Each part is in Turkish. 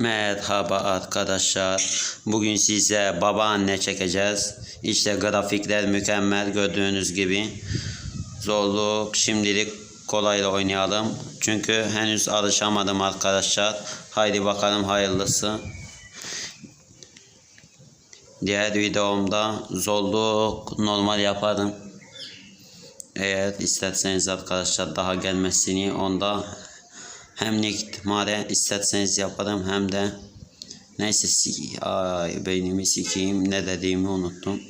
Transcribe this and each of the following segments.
Merhaba arkadaşlar. Bugün size babaanne çekeceğiz. İşte grafikler mükemmel gördüğünüz gibi. Zorluk şimdilik kolayla oynayalım. Çünkü henüz alışamadım arkadaşlar. Haydi bakalım hayırlısı. Diğer videomda zorluk normal yaparım. Eğer isterseniz arkadaşlar daha gelmesini onda hem nikmare isterseniz yaparım hem de neyse si ay beynimi sikeyim ne dediğimi unuttum.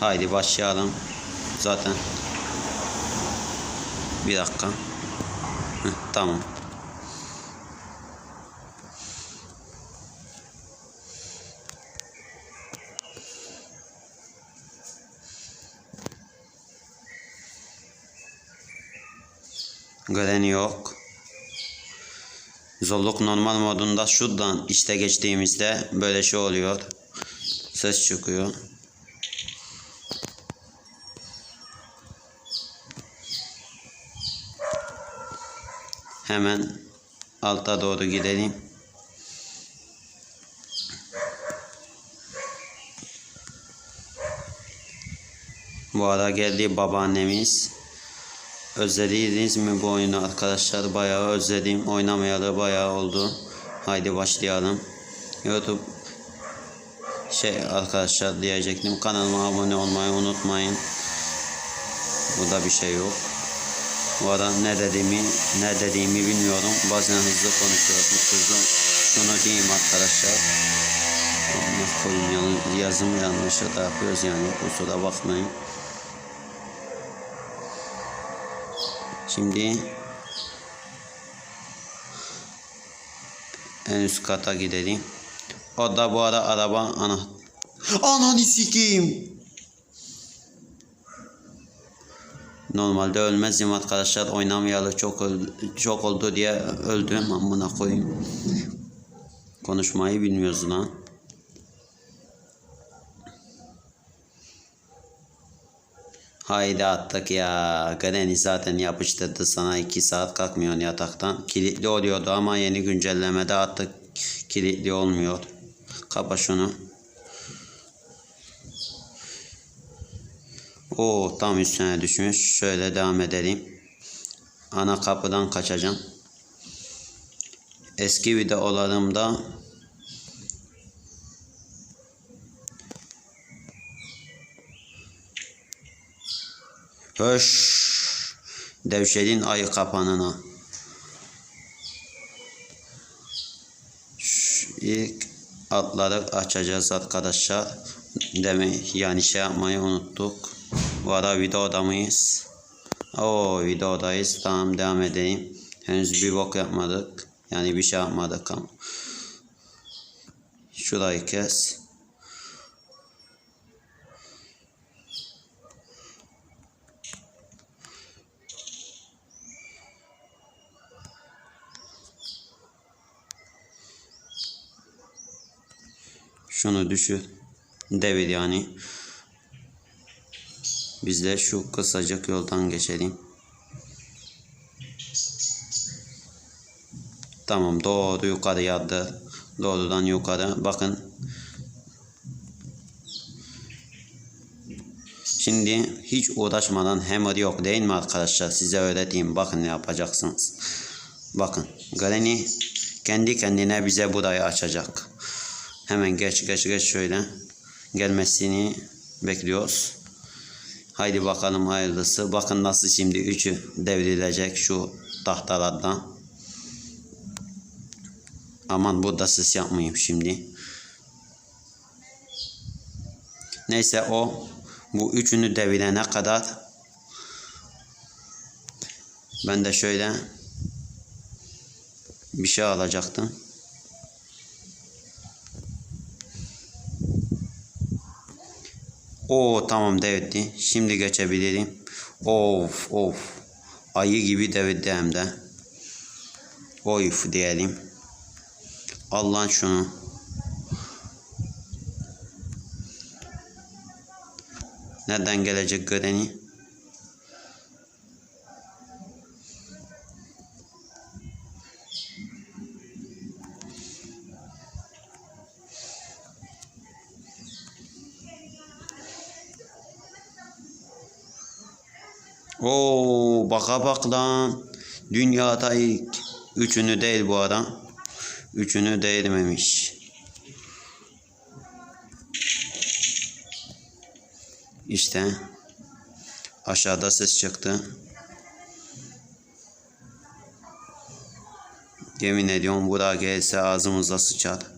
Haydi başlayalım. Zaten bir dakika. Heh, tamam. Gören yok. Zorluk normal modunda şuradan işte geçtiğimizde böyle şey oluyor. Ses çıkıyor. Hemen alta doğru gidelim. Bu ara geldi babaannemiz. Özlediniz mi bu oyunu arkadaşlar? Bayağı özledim. Oynamayalı bayağı oldu. Haydi başlayalım. YouTube şey arkadaşlar diyecektim. Kanalıma abone olmayı unutmayın. Burada bir şey yok. Bu arada ne dediğimi ne dediğimi bilmiyorum. Bazen hızlı konuşuyorum. Hızlı şunu diyeyim arkadaşlar. Allah koyun yazım yanlışlıkla yapıyoruz yani. Kusura bakmayın. Şimdi en üst kata gidelim. Orada bu ara araba ana Ananı sikeyim. Normalde ölmezdim arkadaşlar. Oynamayalı çok öl- çok oldu diye öldüm amına koyayım. Konuşmayı bilmiyoruz lan. Haydi attık ya. Granny zaten yapıştırdı sana 2 saat kalkmıyorsun yataktan. Kilitli oluyordu ama yeni güncellemede attık kilitli olmuyor. Kapa şunu. Oo tam üstüne düşmüş. Şöyle devam edelim. Ana kapıdan kaçacağım. Eski videolarımda Höş. Devşelin ayı kapanına. Şu ilk atları açacağız arkadaşlar. Deme yani şey yapmayı unuttuk. Bu ara videoda mıyız? Oo videodayız. Tamam devam edelim. Henüz bir bok yapmadık. Yani bir şey yapmadık ama. Şurayı kes. Şunu düşür. Devir yani. Biz de şu kısacık yoldan geçelim. Tamam doğru yukarı yattı. Doğrudan yukarı. Bakın. Şimdi hiç uğraşmadan hammer yok değil mi arkadaşlar? Size öğreteyim. Bakın ne yapacaksınız. Bakın. Granny kendi kendine bize burayı açacak. Hemen geç geç geç şöyle. Gelmesini bekliyoruz. Haydi bakalım hayırlısı. Bakın nasıl şimdi üçü devrilecek şu tahtalardan. Aman burada ses yapmayayım şimdi. Neyse o bu üçünü devirene kadar ben de şöyle bir şey alacaktım. Oo tamam devirdi. Şimdi geçebilirim. Of of. Ayı gibi devirdi hem de. Oyf diyelim. Al lan şunu. Nereden gelecek göreni? Baka bak lan. Dünyada ilk. Üçünü değil bu adam. Üçünü değdirmemiş. İşte aşağıda ses çıktı. Yemin ediyorum buraya gelse ağzımıza sıçar.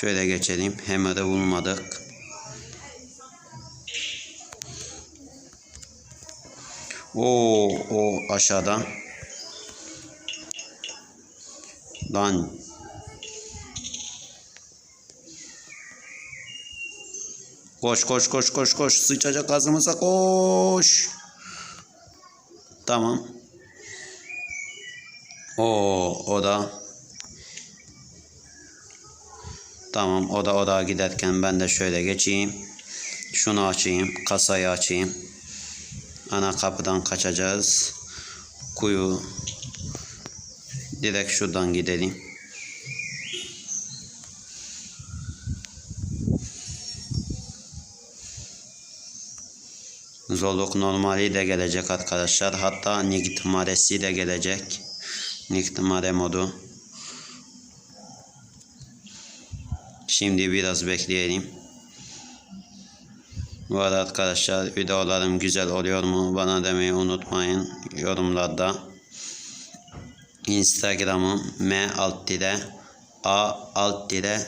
Şöyle geçelim. Hemer'i bulmadık. Oo, o aşağıda. Lan. Koş koş koş koş koş. Sıçacak ağzımıza koş. Tamam. O o da Tamam o da o da giderken ben de şöyle geçeyim. Şunu açayım. Kasayı açayım. Ana kapıdan kaçacağız. Kuyu. Direkt şuradan gidelim. Zorluk normali de gelecek arkadaşlar. Hatta Nigtmaresi de gelecek. Nigtmare modu. Şimdi biraz bekleyelim. Bu arada arkadaşlar videolarım güzel oluyor mu bana demeyi unutmayın yorumlarda. Instagram'ım m alt dire a alt dire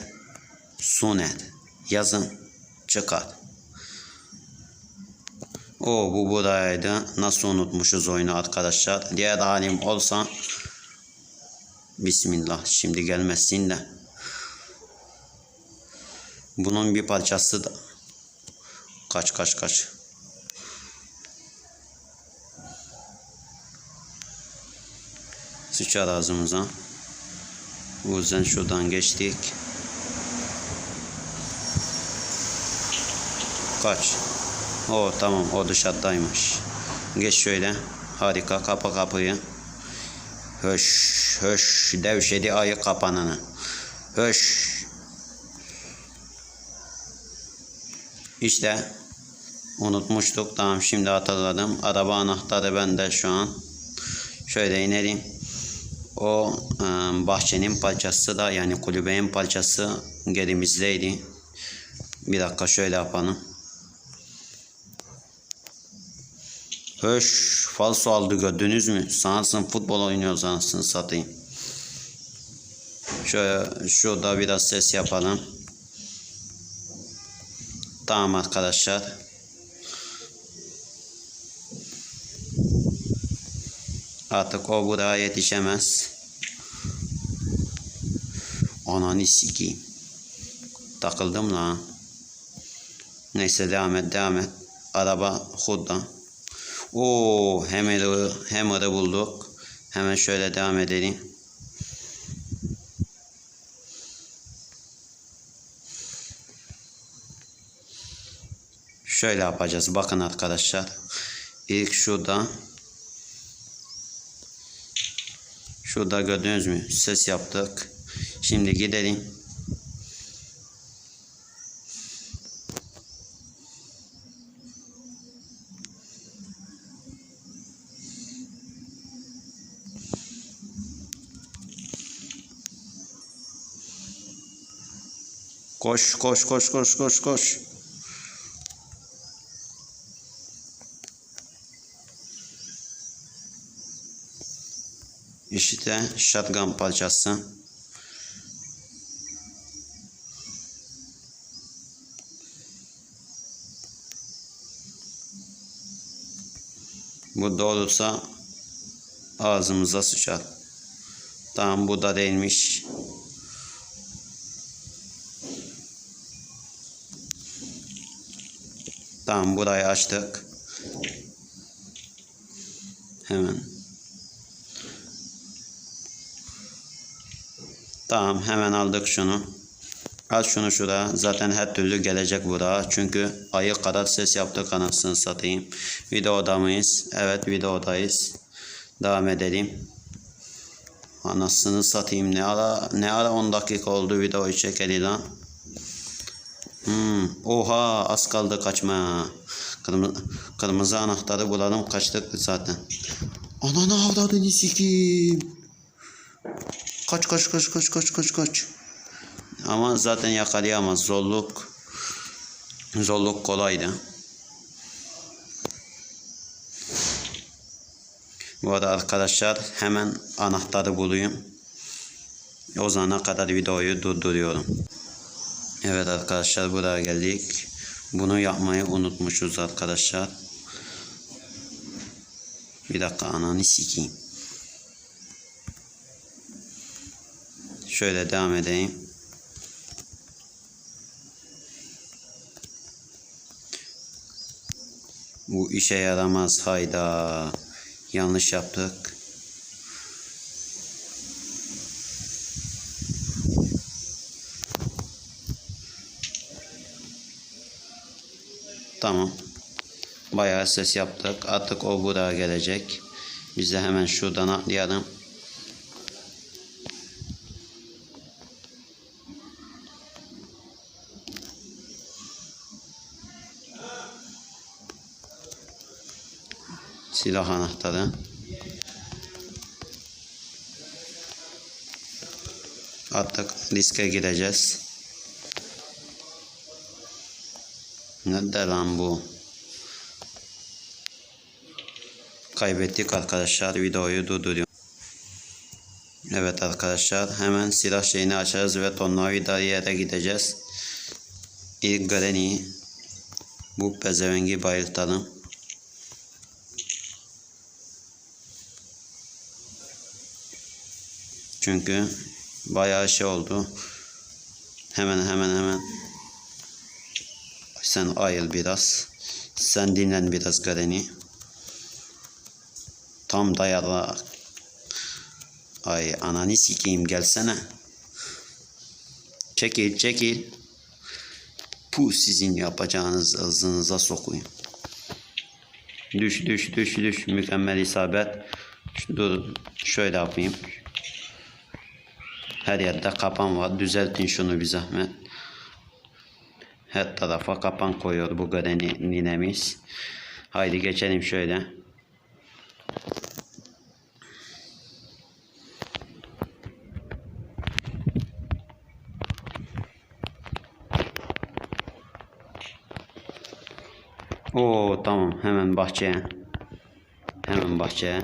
suner yazın çıkar. O bu buradaydı. Nasıl unutmuşuz oyunu arkadaşlar. Diğer halim olsa Bismillah şimdi gelmesin de. Bunun bir parçası da kaç kaç kaç. Sıçar ağzımıza. O yüzden şuradan geçtik. Kaç. O tamam o dışarıdaymış. Geç şöyle. Harika kapa kapıyı. Höş höş devşedi ayı kapanını. Höş. İşte unutmuştuk. Tamam şimdi hatırladım. Araba anahtarı bende şu an. Şöyle inelim. O e, bahçenin parçası da yani kulübenin parçası gerimizdeydi. Bir dakika şöyle yapalım. Höş falso aldı gördünüz mü? Sanırsın futbol oynuyoruz anasını satayım. Şöyle şurada biraz ses yapalım. Tamam arkadaşlar. Artık o buraya yetişemez. Ananı sikeyim. Takıldım la. Neyse devam et devam et. Araba hurda. Oo Hammer'ı Hammer'ı bulduk. Hemen şöyle devam edelim. Şöyle yapacağız. Bakın arkadaşlar. İlk şurada Şurada gördünüz mü? Ses yaptık. Şimdi gidelim. Koş koş koş koş koş koş. İşte shotgun parçası. Bu doğrulsa ağzımıza sıçar. Tamam bu da değilmiş. Tamam burayı açtık. Hemen. Tamam hemen aldık şunu. Al şunu şuraya. Zaten her türlü gelecek buraya. Çünkü ayı kadar ses yaptık anasını satayım. Videoda mıyız? Evet videodayız. Devam edelim. Anasını satayım ne ara ne ara 10 dakika oldu videoyu çekeli lan. Hmm, oha az kaldı kaçma. Kırmızı, kırmızı anahtarı bulalım kaçtık zaten. Ananı avradını sikeyim. Kaç kaç kaç kaç kaç kaç kaç. Ama zaten yakalayamaz zorluk. Zorluk kolaydı. Bu arada arkadaşlar hemen anahtarı bulayım. O zamana kadar videoyu durduruyorum. Evet arkadaşlar buraya geldik. Bunu yapmayı unutmuşuz arkadaşlar. Bir dakika ananı sikeyim. Şöyle devam edeyim. Bu işe yaramaz hayda. Yanlış yaptık. Tamam. Bayağı ses yaptık. Artık o buraya gelecek. Biz de hemen şuradan atlayalım. Silah anahtarı. Artık riske gireceğiz. Nerede lan bu? Kaybettik arkadaşlar. Videoyu durduruyorum. Evet arkadaşlar hemen silah şeyini açarız ve tonlavida yere gideceğiz. İlk Granny bu pezevengi bayıltalım. Çünkü bayağı şey oldu. Hemen hemen hemen. Sen ayıl biraz. Sen dinlen biraz Granny. Tam dayalı. Ay ananı sikeyim gelsene. Çekil çekil. Pu sizin yapacağınız ağzınıza sokuyum. Düş düş düş düş. Mükemmel isabet. Dur şöyle yapayım. Her yerde kapan var. Düzeltin şunu bir zahmet. Her tarafa kapan koyuyor bu Granny ninemiz. Haydi geçelim şöyle. Oo tamam hemen bahçeye. Hemen bahçeye.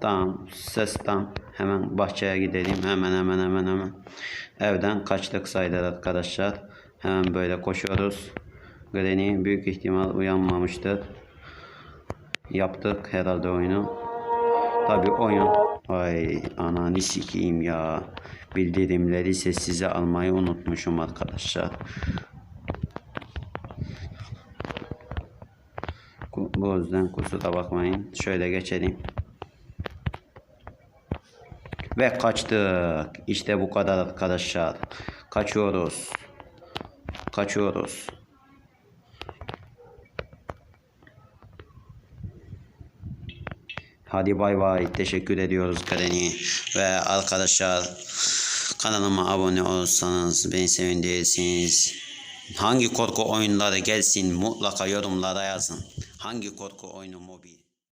Tamam ses tam. Hemen bahçeye gidelim. Hemen hemen hemen hemen. Evden kaçtık sayılır arkadaşlar. Hemen böyle koşuyoruz. Granny büyük ihtimal uyanmamıştır. Yaptık herhalde oyunu. Tabi oyun. Ay ananı sikeyim ya. Bildirimleri sessize almayı unutmuşum arkadaşlar. Bu yüzden kusura bakmayın. Şöyle geçelim. Ve kaçtık. İşte bu kadar arkadaşlar. Kaçıyoruz. Kaçıyoruz. Hadi bay bay. Teşekkür ediyoruz Granny. Ve arkadaşlar kanalıma abone olursanız beni sevindirirsiniz. Hangi korku oyunları gelsin mutlaka yorumlara yazın. Hangi korku oyunu mobil?